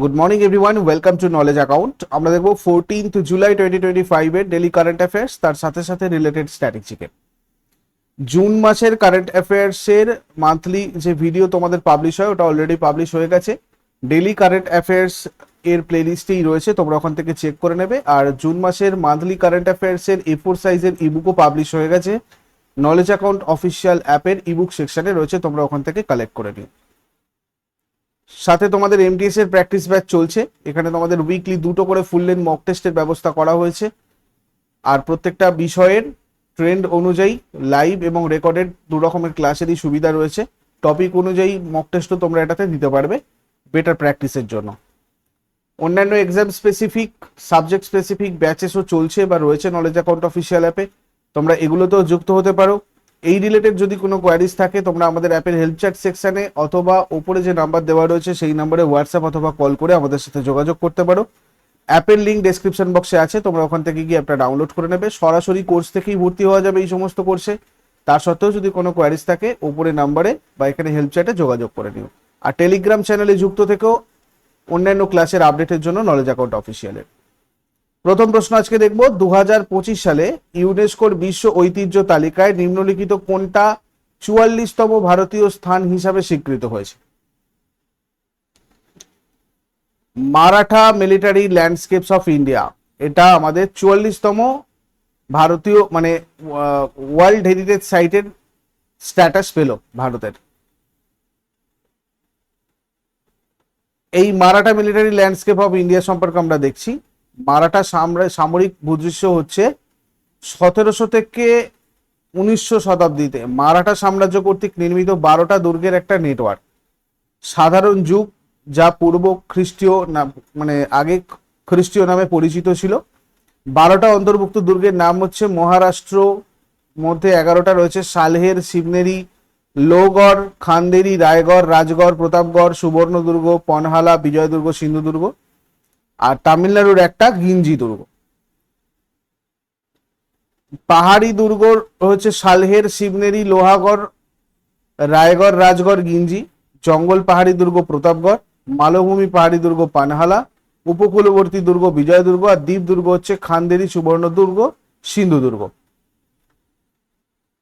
Good morning everyone welcome to knowledge account আমরা দেখব fourteenth July twenty twenty ফাইভের daily current affairs তার সাথে সাথে রিলেটেড স্ট্র্যাটেজিকে জুন মাসের কারেন্ট অ্যাফেয়ার্সের মান্থলি যে ভিডিও তোমাদের পাবলিশ হয়, ওটা অলরেডি পাবলিশ হয়ে গেছে। ডেলি কারেন্ট অ্যাফেয়ার্স এর প্লেলিস্টেই রয়েছে, তোমরা ওখান থেকে চেক করে নেবে। আর জুন মাসের মান্থলি কারেন্ট অ্যাফেয়ার্সের এ ফোর সাইজের ইবুকও পাবলিশ হয়ে গেছে। নলেজ অ্যাকাউন্ট অফিসিয়াল অ্যাপের ইবুক সেকশনে রয়েছে, তোমরা ওখান থেকে কালেক্ট করে নিও। সাথে তোমাদের এমটিএস এর প্র্যাকটিস ব্যাচ চলছে। এখানে তোমাদের উইকলি দুটো করে ফুল লেন মক টেস্টের ব্যবস্থা করা হয়েছে। আর প্রত্যেকটা বিষয়ের ট্রেন্ড অনুযায়ী লাইভ এবং রেকর্ডেড দু রকমের ক্লাসেরই সুবিধা রয়েছে। টপিক অনুযায়ী মক টেস্টও তোমরা এটাতে দিতে পারবে বেটার প্র্যাকটিসের জন্য। অন্যান্য এক্সাম স্পেসিফিক সাবজেক্ট স্পেসিফিক ব্যাচেসও চলছে বা রয়েছে নলেজ অ্যাকাউন্ট অফিসিয়াল অ্যাপে তোমরা এগুলোতেও যুক্ত হতে পারো। এই রিলেটেড যদি কোনো কোয়ারিজ থাকে, তোমরা আমাদের অ্যাপের হেল্প চ্যাট সেকশনে অথবা ওপরে যে নাম্বার দেওয়া রয়েছে, সেই নাম্বারে হোয়াটসঅ্যাপ অথবা কল করে আমাদের সাথে যোগাযোগ করতে পারো। অ্যাপের লিঙ্ক ডেসক্রিপশন বক্সে আছে, তোমরা ওখান থেকে গিয়ে অ্যাপটা ডাউনলোড করে নেবে। সরাসরি কোর্স থেকেই ভর্তি হওয়া যাবে এই সমস্ত কোর্সে তার সত্ত্বেও যদি কোনো কোয়ারিজ থাকে ওপরে নাম্বারে বা এখানে হেল্প চ্যাটে যোগাযোগ করে নিও। আর টেলিগ্রাম চ্যানেলে যুক্ত থেকেও অন্যান্য ক্লাসের আপডেটের জন্য নলেজ অ্যাকাউন্ট অফিসিয়ালের প্রথম প্রশ্ন আজকে দেখব। দু হাজার পঁচিশ সালে ইউনেস্কোর বিশ্ব ঐতিহ্য তালিকায় নিম্নলিখিত কোনটা চুয়াল্লিশতম ভারতীয় স্থান হিসাবে স্বীকৃত হয়েছে? Maratha military landscapes of India এটা আমাদের চুয়াল্লিশতম ভারতীয় মানে ওয়ার্ল্ড হেরিটেজ সাইটের স্ট্যাটাস পেল ভারতের। এই Maratha military landscape of India সম্পর্কে আমরা দেখছি। মারাঠা সামরা- সামরিক ভূদৃশ্য হচ্ছে সতেরোশো থেকে উনিশশো শতাব্দীতে মারাঠা সাম্রাজ্য কর্তৃক নির্মিত বারোটা দুর্গের একটা নেটওয়ার্ক। সাধারণ যুগ যা পূর্ব খ্রিস্টীয় মানে আগে খ্রিস্টীয় নামে পরিচিত ছিল। বারোটা অন্তর্ভুক্ত দুর্গের নাম হচ্ছে মহারাষ্ট্র, মধ্যে এগারোটা রয়েছে সালহের শিবনেরি লোগড় খান্দেরি, রায়গড়, রাজগড়, প্রতাপগড়, সুবর্ণদুর্গ, পনহালা, বিজয়দুর্গ, সিন্ধুদুর্গ। আর তামিলনাড়ুর একটা গিঞ্জি দুর্গ। পাহাড়ি দুর্গ হচ্ছে সালহের, শিবনেরি, লোহাগড়, রায়গড়, রাজগড় গিঞ্জি, জঙ্গল পাহাড়ি দুর্গ প্রতাপগড়, মালভূমি পাহাড়ি দুর্গ পানহালা, উপকূলবর্তী দুর্গ বিজয় দুর্গ, আর দ্বীপ দুর্গ হচ্ছে খান্দেরি সুবর্ণ দুর্গ, সিন্ধু দুর্গ।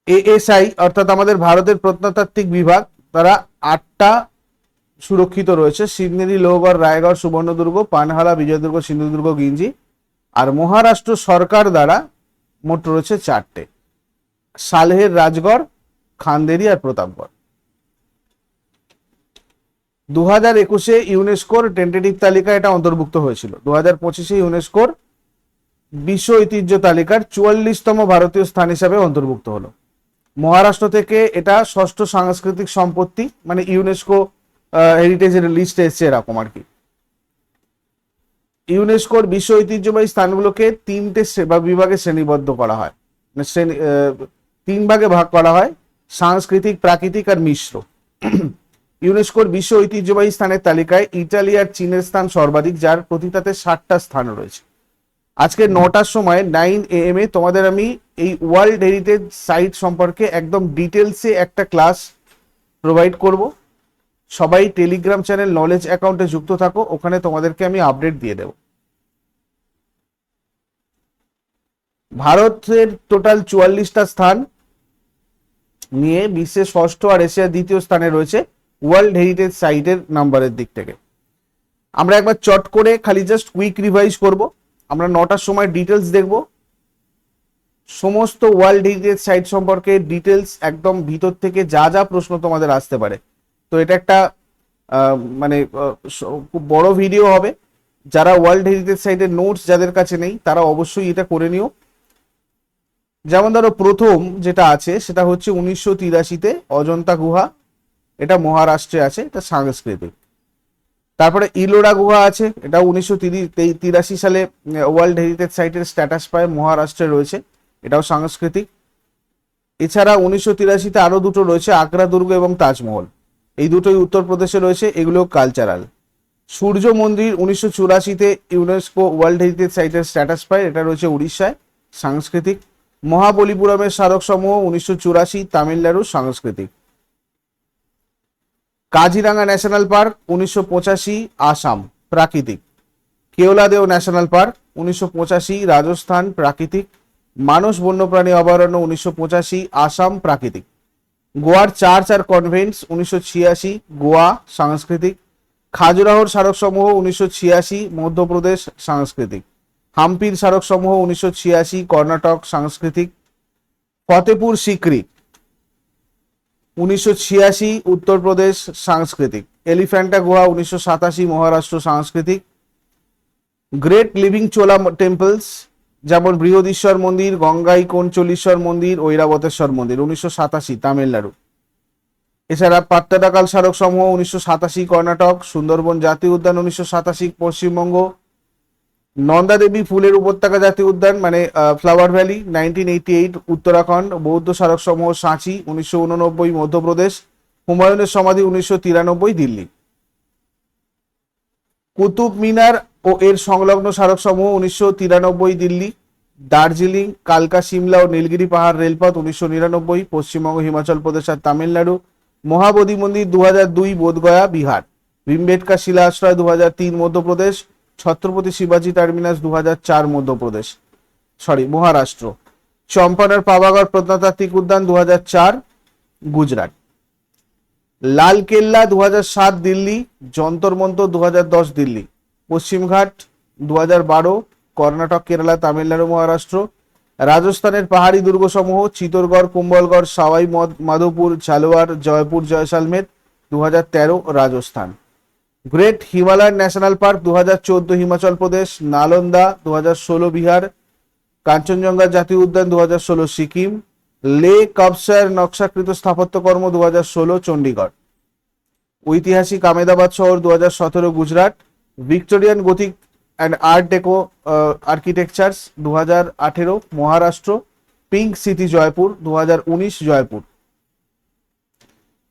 এএসআই অর্থাৎ আমাদের ভারতের প্রত্নতাত্ত্বিক বিভাগ, তারা আটটা সুরক্ষিত রয়েছে। সিগনেরি লোহগড় রায়গড়, সুবর্ণদুর্গ, পানহালা, বিজয়দুর্গ, সিন্ধুদুর্গ, গিঞ্জি আর মহারাষ্ট্র সরকার দ্বারা মোট রয়েছে চারটে। সালহের রাজগড়, খান্দেরি আর প্রতাপগড়। দু হাজার একুশে ইউনেস্কোর টেন্টেটিভ তালিকা এটা অন্তর্ভুক্ত হয়েছিল। দু হাজার পঁচিশে ইউনেস্কোর বিশ্ব ঐতিহ্য তালিকার চুয়াল্লিশতম ভারতীয় স্থান হিসাবে অন্তর্ভুক্ত হলো। মহারাষ্ট্র থেকে এটা ষষ্ঠ সাংস্কৃতিক সম্পত্তি মানে ইউনেস্কো হেরিটেজের লিস্টে এসছে এরকম আর কি। ইউনেস্কোর বিশ্ব ঐতিহ্যবাহী স্থানগুলোকে তিনটে বা বিভাগে শ্রেণীবদ্ধ করা হয়। মানে শ্রেণি তিন ভাগে ভাগ করা হয়, সাংস্কৃতিক, প্রাকৃতিক আর মিশ্র। ইউনেস্কোর বিশ্ব ঐতিহ্যবাহী স্থানের তালিকায় ইটালি আর চীনের স্থান সর্বাধিক, যার প্রতিটাতে ষাটটা স্থান রয়েছে। আজকে নটার সময় নাইন এ এম এ তোমাদের আমি এই ওয়ার্ল্ড হেরিটেজ সাইট সম্পর্কে একদম ডিটেলসে একটা ক্লাস প্রোভাইড করব। সবাই টেলিগ্রাম চ্যানেল নলেজ অ্যাকাউন্টে যুক্ত থাকো, ওখানে তোমাদেরকে আমি আপডেট দিয়ে দেব। ভারতের টোটাল চুয়াল্লিশটা স্থান নিয়ে বিশ্বের ষষ্ঠ আর এশিয়ার দ্বিতীয় স্থানে রয়েছে ওয়ার্ল্ড হেরিটেজ সাইটের নাম্বারের দিক থেকে। আমরা একবার চট করে খালি জাস্ট কুইক রিভাইজ করব, আমরা নটার সময় ডিটেলস দেখব। সমস্ত ওয়ার্ল্ড হেরিটেজ সাইট সম্পর্কে ডিটেলস একদম ভিতর থেকে যা যা প্রশ্ন তোমাদের আসতে পারে। তো এটা একটা মানে খুব বড় ভিডিও হবে। যারা ওয়ার্ল্ড হেরিটেজ সাইটের নোটস যাদের কাছে নেই, তারা অবশ্যই এটা করে নিও। যেমন ধরো প্রথম যেটা আছে, সেটা হচ্ছে উনিশশো তিরাশিতে অজন্তা গুহা। এটা মহারাষ্ট্রে আছে, এটা সাংস্কৃতিক। তারপরে ইলোরা গুহা আছে, এটা উনিশশো তিরিশ তিরাশি সালে ওয়ার্ল্ড হেরিটেজ সাইটের স্ট্যাটাস পায়, মহারাষ্ট্রে রয়েছে। এটাও সাংস্কৃতিক। এছাড়া উনিশশো তিরাশিতে আরও দুটো রয়েছে, আগ্রা দুর্গ এবং তাজমহল। এই দুটোই উত্তরপ্রদেশে রয়েছে, এগুলো কালচারাল সূর্য মন্দির উনিশশো চুরাশিতে ইউনেস্কো ওয়ার্ল্ড হেরিটেজ সাইটের স্ট্যাটাস পায়, এটা রয়েছে উড়িষ্যায়, সাংস্কৃতিক। মহাবলীপুরমের স্মারক সমূহ উনিশশো চুরাশি তামিলনাড়ু সাংস্কৃতিক। কাজিরাঙ্গা ন্যাশনাল পার্ক উনিশশো পঁচাশি, আসাম, প্রাকৃতিক। কেওলাদেও ন্যাশনাল পার্ক উনিশশো পঁচাশি, রাজস্থান, প্রাকৃতিক। মানস বন্যপ্রাণী অভয়ারণ্য উনিশশো পঁচাশি, আসাম, প্রাকৃতিক। গোয়ার চার্চ আর কনভেন্টস উনিশশো ছিয়াশি, গোয়া সাংস্কৃতিক। খাজুরাহোর স্মারকসমূহ উনিশশো ছিয়াশি, মধ্যপ্রদেশ সাংস্কৃতিক। হাম্পির স্মারকসমূহ উনিশশো ছিয়াশি, কর্ণাটক সাংস্কৃতিক। ফতেপুর সিক্রি উনিশশো ছিয়াশি, উত্তরপ্রদেশ সাংস্কৃতিক। এলিফ্যান্টা গুহা উনিশশো সাতাশি, মহারাষ্ট্র সাংস্কৃতিক। গ্রেট লিভিং চোলা টেম্পলস যেমন বৃহদীশ্বর মন্দির, গঙ্গাই কোনচলীশ্বর মন্দির, ঐরাবতেশ্বর মন্দির, উনিশশো সাতাশি তামিলনাড়ু। এছাড়া পাট্টাডাকাল স্মারক সমূহ উনিশশো সাতাশি কর্ণাটক, সুন্দরবন জাতীয় উদ্যান উনিশশো সাতাশি পশ্চিমবঙ্গ, নন্দাদেবী ফুলের উপত্যকা জাতীয় উদ্যান মানে flower valley nineteen eighty eight Uttarakhand, বৌদ্ধ স্মারক সমূহ সাঁচি, উনিশশো উননব্বই মধ্যপ্রদেশ, হুমায়ুনের সমাধি উনিশশো তিরানব্বই দিল্লি। কুতুব মিনার ও এর সংলগ্ন স্মারকসমূহ উনিশশো তিরানব্বই দিল্লি, দার্জিলিং, কালকা, সিমলা ও নীলগিরি পাহাড় রেলপথ উনিশশো নিরানব্বই, পশ্চিমবঙ্গ, হিমাচল প্রদেশ আর তামিলনাড়ু, মহাবোধি মন্দির দু হাজার দুই, বোধগয়া, বিহার ভীমবেটকা শিলা আশ্রয় দু হাজার তিন, মধ্যপ্রদেশ, ছত্রপতি শিবাজি টার্মিনাস দু হাজার চার, মধ্যপ্রদেশ, সরি, মহারাষ্ট্র চম্পানের পাবাগড় প্রত্নতাত্ত্বিক উদ্যান দু হাজার চার, গুজরাট লাল কেল্লা দু সাত, দিল্লি যন্তর মন্তর দু দশ, দিল্লি। পশ্চিমঘাট দু হাজার বারো, কর্ণাটক, কেরালা, তামিলনাড়ু, মহারাষ্ট্র। রাজস্থানের পাহাড়ি দুর্গসমূহ চিতরগড়, কুম্বলগড়, সাওয়াই মাধোপুর ঝালোয়ার জয়পুর, জয়সালমের দু তেরো Rajasthan. Great Himalayan national park দু হাজার চোদ্দ হিমাচল প্রদেশ, নালন্দা দু হাজার ষোলো বিহার, কাঞ্চনজঙ্ঘা জাতীয় উদ্যান দু হাজার ষোলো সিকিম লে কবসার নকশাকৃত স্থাপত্যকর্ম দু হাজার ষোলো চণ্ডীগড়। ঐতিহাসিক আমেদাবাদ শহর দু হাজার সতেরো Gujarat Victorian Gothic and art deco architectures দু আঠেরো মহারাষ্ট্র পিঙ্ক সিটি জয়পুর দু উনিশ জয়পুর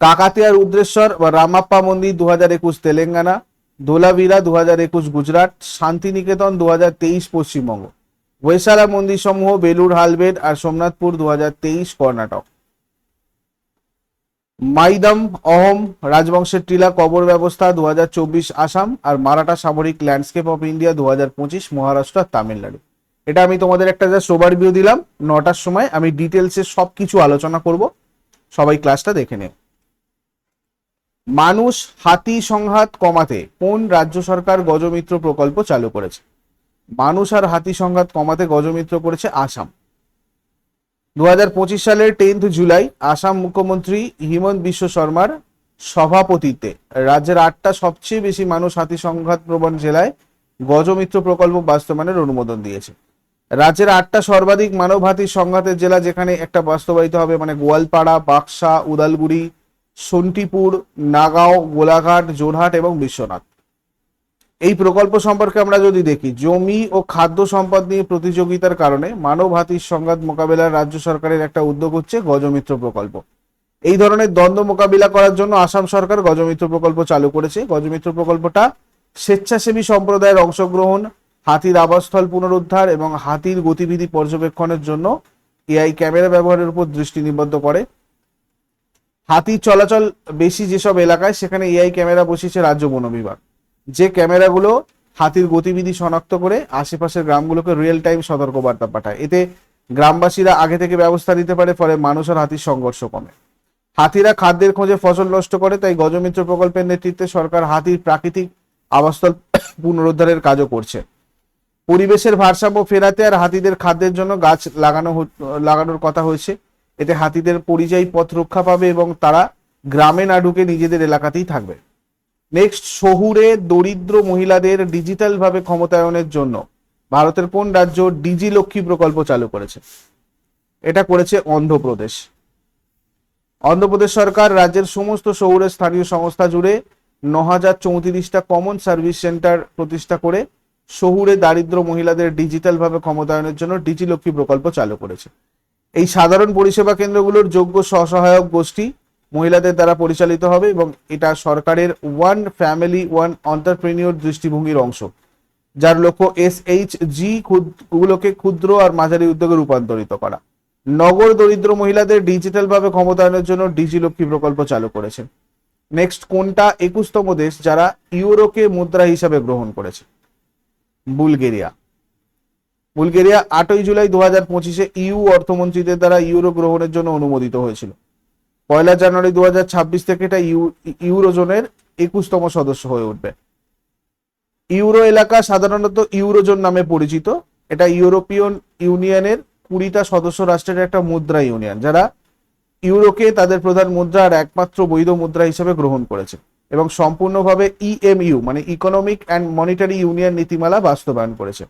কাকাতিয়ার উদ্রেশ্বর বা রামাপ্পা মন্দির দু হাজার একুশ তেলেঙ্গানা ধোলাভিরা দু হাজার একুশ গুজরাট শান্তিনিকেতন দু হাজার তেইশ পশ্চিমবঙ্গ ওয়েসালা মন্দির সমূহ বেলুর হালবেড আর সোমনাথপুর দু হাজার তেইশ কর্ণাটক মাইদম, অহম রাজবংশের টিলা কবর ব্যবস্থা দু হাজার চব্বিশ আসাম আর মারাঠা সামরিক ল্যান্ডস্কেপ অফ ইন্ডিয়া দু হাজার পঁচিশ মহারাষ্ট্র আর তামিলনাড়ু। এটা আমি তোমাদের একটা জাস্ট ওভারভিউ দিলাম, নটার সময়। আমি ডিটেলসে সবকিছু আলোচনা করব। সবাই ক্লাসটা দেখে নেব মানুষ হাতি সংঘাত কমাতে কোন রাজ্য সরকার গজমিত্র প্রকল্প চালু করেছে? মানুষ আর হাতি সংঘাত কমাতে গজমিত্র করেছে আসাম। দু হাজার পঁচিশ সালের টেন্থ জুলাই আসাম মুখ্যমন্ত্রী হিমন্ত বিশ্ব শর্মার সভাপতিত্বে রাজ্যের আটটা সবচেয়ে বেশি মানুষ হাতি সংঘাত প্রবণ জেলায় গজমিত্র প্রকল্প বাস্তবায়নের অনুমোদন দিয়েছে। রাজ্যের আটটা সর্বাধিক মানব সংঘাতের জেলা যেখানে একটা বাস্তবায়িত হবে মানে গোয়ালপাড়া, বাক্সা, উদালগুড়ি, সন্টিপুর, নাগাঁও, গোলাঘাট জোরহাট এবং বিশ্বনাথ। এই প্রকল্প সম্পর্কে আমরা যদি দেখি, জমি ও খাদ্য সম্পদ নিয়ে প্রতিযোগিতার কারণে মানব হাতির সংঘাত মোকাবেলার রাজ্য সরকারের একটা উদ্যোগ হচ্ছে গজমিত্র প্রকল্প। এই ধরনের দ্বন্দ্ব মোকাবিলা করার জন্য আসাম সরকার গজমিত্র প্রকল্প চালু করেছে। গজমিত্র প্রকল্পটা স্বেচ্ছাসেবী সম্প্রদায়ের অংশগ্রহণ, হাতির আবাসস্থল পুনরুদ্ধার এবং হাতির গতিবিধি পর্যবেক্ষণের জন্য এআই ক্যামেরা ব্যবহারের উপর দৃষ্টি নিবদ্ধ করে। হাতি চলাচল বেশি যেসব এলাকায়, সেখানে এআই ক্যামেরা বসিয়েছে রাজ্য বন বিভাগ। যে ক্যামেরাগুলো হাতির গতিবিধি শনাক্ত করে আশেপাশের গ্রামগুলোকে রিয়েল টাইম সতর্কবার্তা পাঠায়। এতে গ্রামবাসীরা আগে থেকে ব্যবস্থা নিতে পারে, ফলে মানুষ আর হাতির সংঘর্ষ কমে। হাতিরা খাদ্যের খোঁজে ফসল নষ্ট করে, তাই গজমিত্র প্রকল্পের নেতৃত্বে সরকার হাতির প্রাকৃতিক আবাসস্থল পুনরুদ্ধারের কাজও করছে। পরিবেশের ভারসাম্য ফেরাতে আর হাতিদের খাদ্যের জন্য গাছ লাগানো লাগানোর কথা হয়েছে। এতে হাতিদের পরিযায়ী পথ রক্ষা পাবে এবং তারা গ্রামে না ঢুকে নিজেদের এলাকাতেই থাকবে। নেক্সট শহুরে দরিদ্র মহিলাদের ডিজিটাল ভাবে ক্ষমতায়নের জন্য ভারতের কোন রাজ্য ডিজি লক্ষ্মী প্রকল্প চালু করেছে? এটা করেছে অন্ধ্রপ্রদেশ। অন্ধ্রপ্রদেশ সরকার রাজ্যের সমস্ত শহুরে স্থানীয় সংস্থা জুড়ে ন হাজার চৌত্রিশটা কমন সার্ভিস সেন্টার প্রতিষ্ঠা করে শহুরে দারিদ্র মহিলাদের ডিজিটাল ভাবে ক্ষমতায়নের জন্য ডিজি লক্ষ্মী প্রকল্প চালু করেছে। এই সাধারণ পরিষেবা কেন্দ্রগুলোর যোগ্য স্বসহায়ক গোষ্ঠী মহিলাদের দ্বারা পরিচালিত হবে এবং এটা সরকারের ওয়ান ফ্যামিলি ওয়ান অন্টারপ্রেনিয়র দৃষ্টিভঙ্গির অংশ। যার লক্ষ্য এস এইচ জি গুলোকে ক্ষুদ্র আর মাঝারি উদ্যোগে রূপান্তরিত করা। নগর দরিদ্র মহিলাদের ডিজিটাল ভাবে ক্ষমতায়নের জন্য ডিজি লক্ষ্মী প্রকল্প চালু করেছে। নেক্সট কোনটা? একুশতম দেশ যারা ইউরোকে মুদ্রা হিসাবে গ্রহণ করেছে। বুলগেরিয়া। বুলগেরিয়া আটই জুলাই দু হাজার পঁচিশে ইউ অর্থমন্ত্রীদের দ্বারা ইউরো গ্রহণের জন্য অনুমোদিত হয়েছিল। পয়লা জানুয়ারি দু থেকে এটা ইউ- ইউরোজোনের একুশতম সদস্য হয়ে উঠবে। ইউরো এলাকা সাধারণত ইউরোজোন নামে পরিচিত। এটা ইউরোপিয়ান ইউনিয়নের কুড়িটা সদস্য রাষ্ট্রের একটা মুদ্রা ইউনিয়ন, যারা ইউরোকে তাদের প্রধান মুদ্রা আর একমাত্র বৈধ মুদ্রা হিসেবে গ্রহণ করেছে এবং সম্পূর্ণভাবে ইএমইউ মানে ইকোনমিক অ্যান্ড মনিটারি ইউনিয়ন নীতিমালা বাস্তবায়ন করেছে।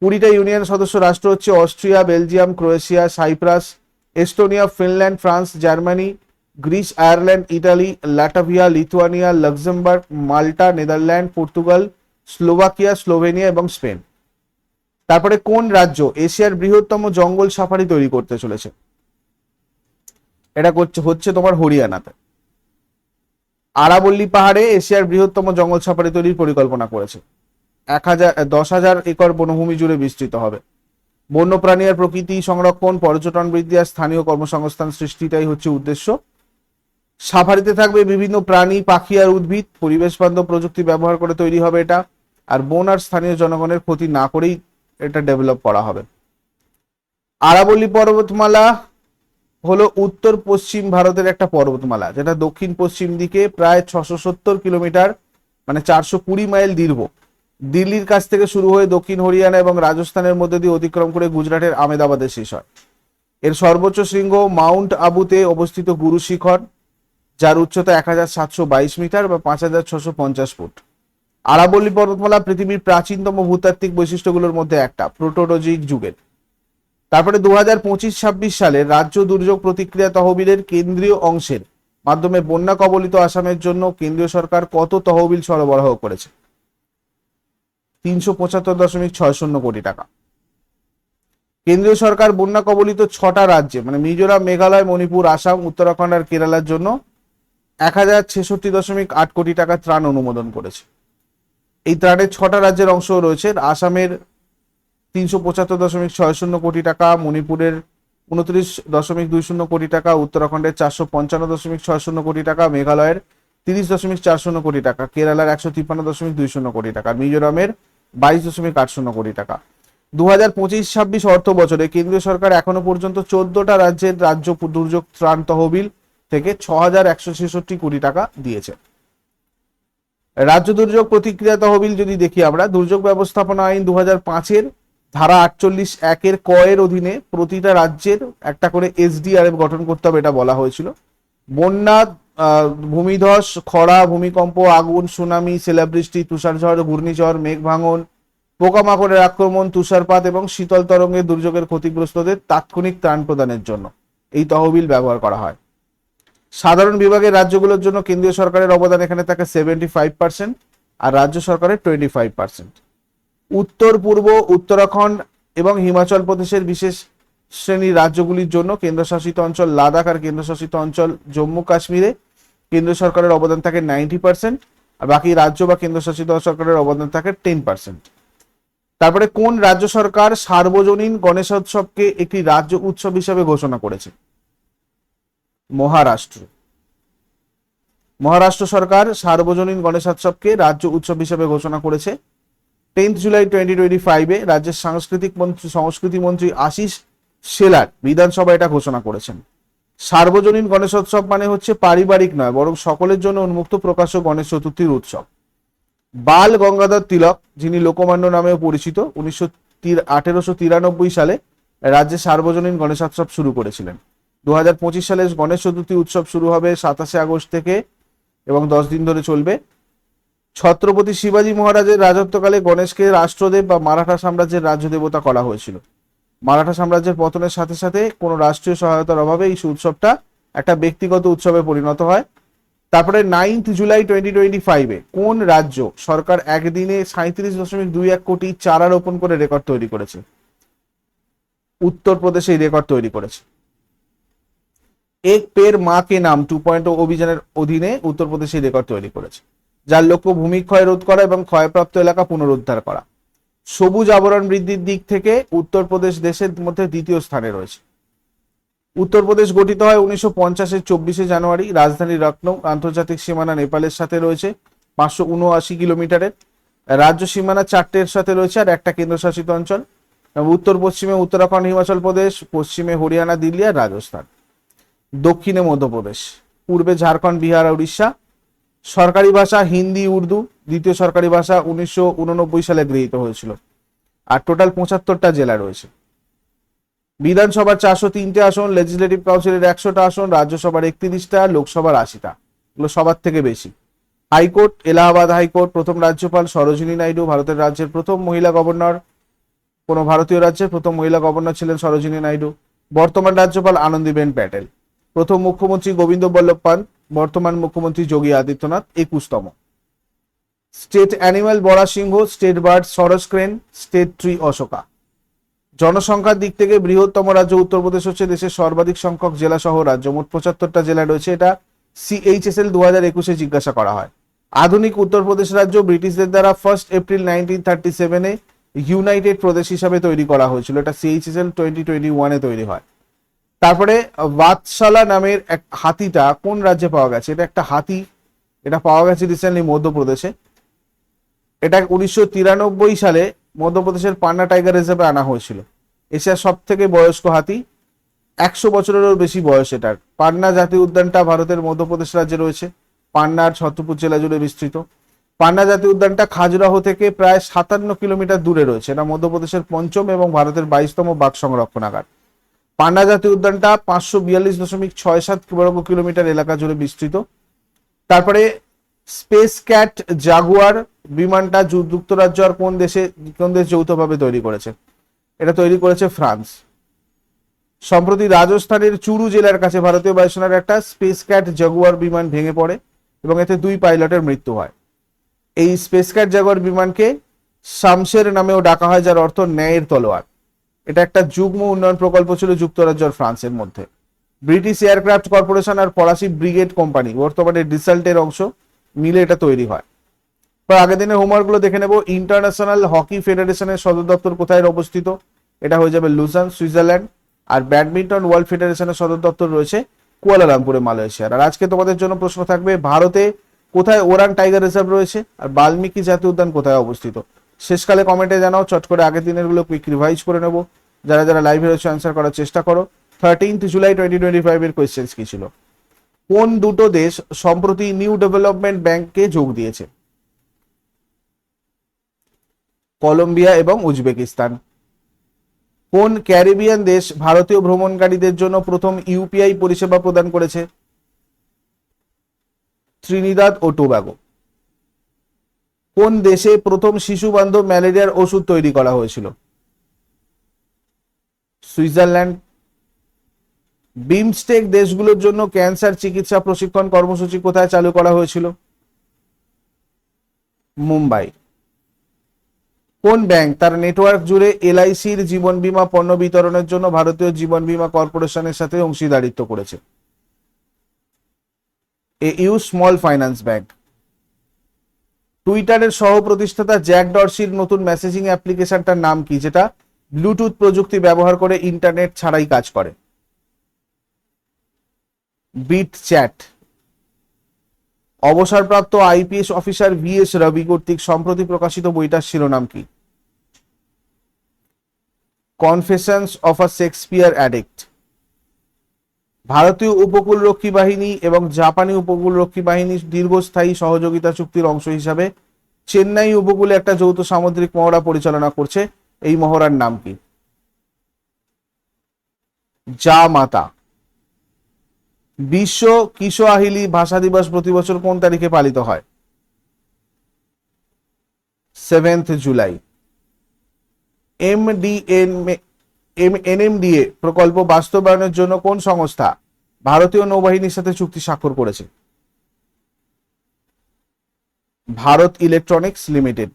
কুড়িটা ইউনিয়ন সদস্য রাষ্ট্র হচ্ছে Austria, Belgium, Croatia, Cyprus Estonia Finland France Germany Greece Ireland Italy Latvia Lithuania Luxembourg Malta Netherland Portugal Slovakia Slovenia এবং স্পেন তারপরে কোন রাজ্য এশিয়ার বৃহত্তম জঙ্গল সাফারি তৈরি করতে চলেছে? এটা করছে, হচ্ছে তোমার হরিয়ানাতে। আরাবল্লী পাহাড়ে এশিয়ার বৃহত্তম জঙ্গল সাফারি তৈরির পরিকল্পনা করেছে। এক হাজার, দশ হাজার একর বনভূমি জুড়ে বিস্তৃত হবে। বন্যপ্রাণী আর প্রকৃতি সংরক্ষণ, পর্যটন বৃদ্ধি আর স্থানীয় কর্মসংস্থান সৃষ্টিটাই হচ্ছে উদ্দেশ্য। সাফারিতে থাকবে বিভিন্ন প্রাণী, পাখি আর উদ্ভিদ। পরিবেশ বান্ধব প্রযুক্তি ব্যবহার করে তৈরি হবে এটা। আর বন আর স্থানীয় জনগণের ক্ষতি না করেই এটা ডেভেলপ করা হবে। আরাবল্লী পর্বতমালা হলো উত্তর পশ্চিম ভারতের একটা পর্বতমালা, যেটা দক্ষিণ পশ্চিম দিকে প্রায় ছশো সত্তর কিলোমিটার মানে চারশো কুড়ি মাইল দীর্ঘ। দিল্লির কাছ থেকে শুরু হয়ে দক্ষিণ হরিয়ানা এবং রাজস্থানের মধ্যে দিয়ে অতিক্রম করে গুজরাটের আমেদাবাদে শেষ হয়। এর সর্বোচ্চ শৃঙ্গ মাউন্ট আবুতে অবস্থিত গুরু শিখর, যার উচ্চতা এক হাজার সাতশো বাইশ মিটার বা পাঁচ হাজার ছশো পঞ্চাশ ফুট। আরাবল্লী পর্বতমালা পৃথিবীর প্রাচীনতম ভূতাত্ত্বিক বৈশিষ্ট্যগুলোর মধ্যে একটা প্রোটোলজিক যুগের। তারপরে দু হাজার পঁচিশ ছাব্বিশ সালে রাজ্য দুর্যোগ প্রতিক্রিয়া তহবিলের কেন্দ্রীয় অংশের মাধ্যমে বন্যা কবলিত আসামের জন্য কেন্দ্রীয় সরকার কত তহবিল সরবরাহ করেছে? তিনশো পঁচাত্তর দশমিক ছয় শূন্য কোটি টাকা। কেন্দ্রীয় সরকার বন্যা কবলিত ছটা রাজ্যে মানে মিজোরাম, মেঘালয়, মণিপুর, আসাম, উত্তরাখণ্ড আর কেরালার জন্য এক হাজার ছেষট্টি দশমিক আট কোটি টাকা ত্রাণ অনুমোদন করেছে। এই ত্রাণের ছটা রাজ্যের অংশ রয়েছে, আসামের তিনশো পঁচাত্তর দশমিক ছয় শূন্য কোটি টাকা, মণিপুরের উনত্রিশ দশমিক দুই শূন্য কোটি টাকা, উত্তরাখণ্ডের চারশো পঞ্চান্ন দশমিক ছয় শূন্য কোটি টাকা, মেঘালয়ের তিরিশ দশমিক চার শূন্য কোটি টাকা, কেরালার একশো তিপ্পান্ন দশমিক দুই শূন্য কোটি টাকা, মিজোরামের বাইশ দশমিক আট শূন্য কোটি টাকা। দু হাজার পঁচিশ ছাব্বিশ অর্থ বছরে কেন্দ্রীয় সরকার এখনও পর্যন্ত চোদ্দটা রাজ্যের রাজ্য দুর্যোগ ত্রাণ তহবিল থেকে ছ হাজার একশো ছেষট্টি কোটি টাকা দিয়েছে। রাজ্য দুর্যোগ প্রতিক্রিয়া তহবিল যদি দেখি আমরা, দুর্যোগ ব্যবস্থাপনা আইন দু হাজার পাঁচের ধারা আটচল্লিশ একের ক এর অধীনে প্রতিটা রাজ্যের একটা করে এসডিআরএফ গঠন করতে হবে, এটা বলা হয়েছিল। বন্যা ভূমিধস, খরা, ভূমিকম্প, আগুন, সুনামি, শিলাবৃষ্টি, তুষারঝড়, ঘূর্ণিঝড় মেঘ ভাঙন পোকামাকড়ের আক্রমণ, তুষারপাত এবং শীতল তরঙ্গের দুর্যোগের ক্ষতিগ্রস্তদের তাৎক্ষণিক ত্রাণ প্রদানের জন্য এই তহবিল ব্যবহার করা হয়। সাধারণ বিভাগের রাজ্যগুলোর জন্য কেন্দ্রীয় সরকারের অবদান এখানে থাকে সেভেন্টি ফাইভ পার্সেন্ট আর রাজ্য সরকারের টোয়েন্টি ফাইভ পার্সেন্ট উত্তর, পূর্ব, উত্তরাখণ্ড এবং হিমাচল প্রদেশের বিশেষ শ্রেণির রাজ্যগুলির জন্য কেন্দ্রশাসিত অঞ্চল লাদাখ আর কেন্দ্রশাসিত অঞ্চল জম্মু কাশ্মীরে কেন্দ্র সরকারের অবদান থাকে নাইনটি পার্সেন্ট আর বাকি রাজ্য বা কেন্দ্রশাসিত সরকারের অবদান থাকে টেন পার্সেন্ট। তারপরে কোন রাজ্য সরকার সার্বজনীন গণেশোৎসবকে একটি রাজ্য উৎসব হিসেবে ঘোষণা করেছে? মহারাষ্ট্র। মহারাষ্ট্র সরকার সার্বজনীন গণেশোৎসবকে রাজ্য উৎসব হিসেবে ঘোষণা করেছে। টেন্থ জুলাই টোয়েন্টি টোয়েন্টি ফাইভে রাজ্যের সাংস্কৃতিক মন্ত্রী, সংস্কৃতি মন্ত্রী আশিস শেলার বিধানসভা এটা ঘোষণা করেছেন। সার্বজনীন গণেশোৎসব মানে হচ্ছে পারিবারিক নয়, বরং সকলের জন্য উন্মুক্ত প্রকাশ্য গণেশ চতুর্থীর উৎসব। বাল গঙ্গাধর তিলক, যিনি লোকমান্য নামেও পরিচিত, উনিশশো আঠেরোশো তিরানব্বই সালে রাজ্যে সার্বজনীন গণেশোৎসব শুরু করেছিলেন। দু হাজার পঁচিশ সালে গণেশ চতুর্থী উৎসব শুরু হবে সাতাশে আগস্ট থেকে এবং দশ দিন ধরে চলবে। ছত্রপতি শিবাজী মহারাজের রাজত্বকালে গণেশকে রাষ্ট্রদেব বা মারাঠা সাম্রাজ্যের রাজ্য দেবতা করা হয়েছিল। মারাঠা সাম্রাজ্যের পতনের সাথে সাথে কোনো রাষ্ট্রীয় সহায়তার অভাবে এই উৎসবটা একটা ব্যক্তিগত উৎসবে পরিণত হয়। তারপরে নাইন্থ জুলাই টোয়েন্টি টোয়েন্টি ফাইভে কোন রাজ্য সরকার একদিনে সাঁত্রিশ দশমিক দুই এক কোটি চারা রোপণ করে রেকর্ড তৈরি করেছে? উত্তরপ্রদেশে এই রেকর্ড তৈরি করেছে। এক পের মা কে নাম টু পয়েন্ট অভিযানের অধীনে উত্তরপ্রদেশে রেকর্ড তৈরি করেছে, যার লক্ষ্য ভূমিক্ষয় রোধ করা এবং ক্ষয়প্রাপ্ত এলাকা পুনরুদ্ধার করা। সবুজ আবরণ বৃদ্ধির দিক থেকে উত্তরপ্রদেশ দেশের মধ্যে দ্বিতীয় স্থানে রয়েছে। উত্তরপ্রদেশ গঠিত হয় উনিশশো পঞ্চাশের চব্বিশে জানুয়ারি, রাজধানী লখনৌ আন্তর্জাতিক সীমানা নেপালের সাথে রয়েছে পাঁচশো উনআশি কিলোমিটারের। রাজ্য সীমানা চারটের সাথে রয়েছে আর একটা কেন্দ্রশাসিত অঞ্চল। উত্তর, পশ্চিমে উত্তরাখণ্ড, হিমাচল প্রদেশ, পশ্চিমে হরিয়ানা, দিল্লি আর রাজস্থান। দক্ষিণে মধ্যপ্রদেশ, পূর্বে ঝাড়খণ্ড, বিহার উড়িষ্যা। সরকারি ভাষা হিন্দি, উর্দু, দ্বিতীয় সরকারি ভাষা উনিশশো উননব্বই সালে গৃহীত হয়েছিল। আর টোটাল পঁচাত্তরটা জেলা রয়েছে। বিধানসভার চারশো তিনটে আসন লেজিসলেটিভ কাউন্সিলের একশোটা আসন, রাজ্যসভার একত্রিশটা, লোকসভার আশিটা। এগুলো সবার থেকে বেশি। হাইকোর্ট, এলাহাবাদ হাইকোর্ট, প্রথম রাজ্যপাল সরোজিনী নাইডু, ভারতের রাজ্যের প্রথম মহিলা গভর্নর, কোনো ভারতীয় রাজ্যের প্রথম মহিলা গভর্নর ছিলেন সরোজিনী নাইডু। বর্তমান রাজ্যপাল আনন্দীবেন প্যাটেল। প্রথম মুখ্যমন্ত্রী গোবিন্দ বল্লভ পান্ত বর্তমান মুখ্যমন্ত্রী যোগী আদিত্যনাথ একুশতম। স্টেট অ্যানিম্যাল বড়া সিংহ, state bird sarus crane, state tree Ashoka. জনসংখ্যার দিক থেকে বৃহত্তম রাজ্য উত্তরপ্রদেশ হচ্ছে দেশের সর্বাধিক সংখ্যক জেলা সহ রাজ্য। মোট পঁচাত্তরটা জেলা রয়েছে। এটা সিএইচএসএল দু হাজার একুশে জিজ্ঞাসা করা হয়। আধুনিক উত্তরপ্রদেশ রাজ্য ব্রিটিশদের দ্বারা ফার্স্ট এপ্রিল নাইনটিন থার্টি সেভেনে ইউনাইটেড প্রদেশ হিসাবে তৈরি করা হয়েছিল। এটা সিএইচএসএল টোয়েন্টি টোয়েন্টি ওয়ানে তৈরি হয়। তারপরে বাদশালা নামের এক হাতিটা কোন রাজ্যে পাওয়া গেছে? এটা একটা হাতি, এটা পাওয়া গেছে রিসেন্টলি মধ্যপ্রদেশে। এটা উনিশশো তিরানব্বই সালে মধ্যপ্রদেশের পান্না টাইগার রিজার্ভে আনা হয়েছিল। এশিয়ার সব থেকে বয়স্ক হাতি, একশো বছরেরও বেশি বয়স এটার। পান্না জাতীয় উদ্যানটা ভারতের মধ্যপ্রদেশ রাজ্যে রয়েছে। পান্নার ছত্রপুর জেলা জুড়ে বিস্তৃত। পান্না জাতীয় উদ্যানটা খাজুরাহ থেকে প্রায় সাতান্ন কিলোমিটার দূরে রয়েছে। এটা মধ্যপ্রদেশের পঞ্চম এবং ভারতের বাইশতম বাঘ সংরক্ষণাগার। পান্না জাতীয় উদ্যানটা পাঁচশো বিয়াল্লিশ দশমিক ছয় সাত বর্গ কিলোমিটার এলাকা জুড়ে বিস্তৃত। তারপরে স্পেস ক্যাট জাগুয়ার বিমানটা যুক্তরাজ্য আর কোন দেশে, কোন দেশ যৌথভাবে তৈরি করেছে? এটা তৈরি করেছে ফ্রান্স। সম্প্রতি রাজস্থানের চুরু জেলার কাছে ভারতীয় বায়ুসেনার একটা স্পেস ক্যাট জাগুয়ার বিমান ভেঙে পড়ে এবং এতে দুই পাইলটের মৃত্যু হয়। এই স্পেস ক্যাট জাগুয়ার বিমানকে শামশের নামেও ডাকা হয়, যার অর্থ ন্যায়ের তলোয়ার। এটা একটা যুগ্ম উন্নয়ন প্রকল্প ছিল যুক্তরাজ্য আর ফ্রান্সের মধ্যে। ব্রিটিশ এয়ারক্রাফট কর্পোরেশন আর ফরাসি ব্রিগেড কোম্পানি বর্তমানে ডিসাল্টের অংশ, মিলে এটা তৈরি হয়। আগের দিনের হোমওয়ার্কগুলো দেখে নেব। ইন্টারন্যাশনাল হকি ফেডারেশনের সদর দপ্তর কোথায় অবস্থিত? এটা হয়ে যাবে লুজান সুইজারল্যান্ড। আর ব্যাডমিন্টন ওয়ার্ল্ড ফেডারেশনের সদর দপ্তর রয়েছে কুয়ালালামপুরে, মালয়েশিয়ার। আর আজকে তোমাদের জন্য প্রশ্ন থাকবে, ভারতে কোথায় ওরাং টাইগার রিজার্ভ রয়েছে? আর বাল্মীকি জাতীয় উদ্যান কোথায় অবস্থিত? শেষকালে কমেন্টে জানাও, চট করে আগের দিনেরগুলো কুইক রিভাইজ করে নেব। যারা যারা লাইভে রয়েছে অ্যান্সার করার চেষ্টা করো। Thirteenth July twenty twenty five এর কোয়েশ্চেন্স কি ছিল? কোন দুটো দেশ সম্প্রতি নিউ ডেভেলপমেন্ট ব্যাংকে যোগ দিয়েছে? কলম্বিয়া এবং উজবেকিস্তান। কোন ক্যারিবিয়ান দেশ ভারতীয় ভ্রমণকারীদের জন্য প্রথম ইউপিআই পরিষেবা প্রদান করেছে? ত্রিনিদাদ ও টোবাগো। কোন দেশে প্রথম শিশু বান্ধব ম্যালেরিয়ার ওষুধ তৈরি করা হয়েছিল? সুইজারল্যান্ড। বিমস্টেক দেশগুলোর জন্য ক্যান্সার চিকিৎসা প্রশিক্ষণ কর্মসূচি কোথায় চালু করা হয়েছিল? মুম্বাই। কোন ব্যাংক তার নেটওয়ার্ক জুড়ে এলআইসির জীবন বীমা পণ্য বিতরণের জন্য ভারতীয় জীবন বীমা কর্পোরেশনের সাথে অংশীদারিত্ব করেছে? A U small finance bank. টুইটারের সহ প্রতিষ্ঠাতা জ্যাক ডরসির নতুন মেসেজিং অ্যাপ্লিকেশনটার নাম কি? যেটা ব্লুটুথ প্রযুক্তি ব্যবহার করে ইন্টারনেট ছাড়াই কাজ করে। বিট চ্যাট অবসরপ্রাপ্ত IPS officer V S Ravi কর্তৃক সম্প্রতি প্রকাশিত বইটার শিরোনাম কি? Confessions of a Shakespeare addict ভারতীয় উপকূলরক্ষী বাহিনী এবং জাপানি উপকূলরক্ষী বাহিনীর দীর্ঘস্থায়ী সহযোগিতা চুক্তির অংশ হিসাবে চেন্নাই উপকূলে একটা যৌথ সামুদ্রিক মহড়া পরিচালনা করছে। এই মহড়ার নাম কি? যা মাতা। বিশ্ব কিশোয়াহিলি ভাষা দিবস প্রতি বছর কোন তারিখে পালিত হয়? সেভেন্থ জুলাই। এমডিএন এনএমডিএ প্রকল্প বাস্তবায়নের জন্য কোন সংস্থা ভারতীয় নৌবাহিনীর সাথে চুক্তি স্বাক্ষর করেছে? Bharat electronics limited.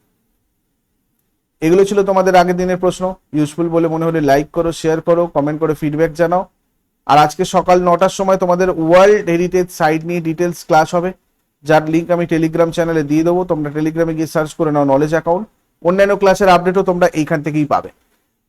এগুলো ছিল তোমাদের আগের দিনের প্রশ্ন। ইউজফুল বলে মনে হলে লাইক করো, শেয়ার করো, কমেন্ট করে ফিডব্যাক জানাও। আর আজকে সকাল নটার সময় তোমাদের ওয়ার্ল্ড হেরিটেজ সাইট নিয়ে ডিটেলস ক্লাস হবে। যার লিঙ্ক আমি টেলিগ্রাম চ্যানেলে দিয়ে দেবো। তোমরা টেলিগ্রামে গিয়ে সার্চ করে নাও নলেজ অ্যাকাউন্ট অন্যান্য ক্লাসের আপডেটও তোমরা এইখান থেকেই পাবে।